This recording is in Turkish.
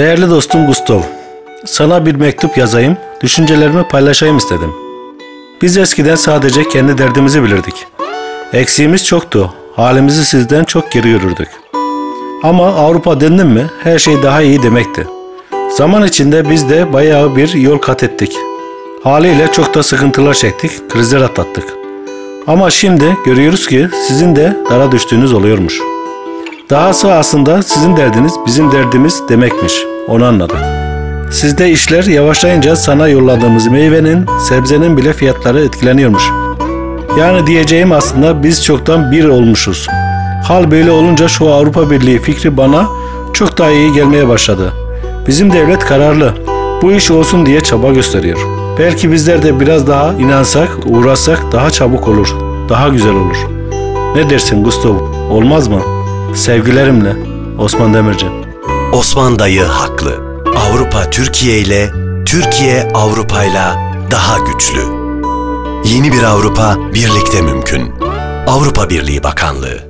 Değerli dostum Gustav, sana bir mektup yazayım, düşüncelerimi paylaşayım istedim. Biz eskiden sadece kendi derdimizi bilirdik. Eksiğimiz çoktu, halimizi sizden çok geri görürdük. Ama Avrupa dendim mi her şey daha iyi demekti. Zaman içinde biz de bayağı bir yol kat ettik. Haliyle çok da sıkıntılar çektik, krizler atlattık. Ama şimdi görüyoruz ki sizin de dara düştüğünüz oluyormuş. Dahası aslında sizin derdiniz bizim derdimiz demekmiş. Onu anladık. Sizde işler yavaşlayınca sana yolladığımız meyvenin, sebzenin bile fiyatları etkileniyormuş. Yani diyeceğim aslında biz çoktan bir olmuşuz. Hal böyle olunca şu Avrupa Birliği fikri bana çok daha iyi gelmeye başladı. Bizim devlet kararlı. Bu iş olsun diye çaba gösteriyor. Belki bizler de biraz daha inansak, uğraşsak daha çabuk olur. Daha güzel olur. Ne dersin Gustav? Olmaz mı? Sevgilerimle Osman Demirci. Osman dayı haklı. Avrupa Türkiye ile, Türkiye Avrupa ile daha güçlü. Yeni bir Avrupa birlikte mümkün. Avrupa Birliği Bakanlığı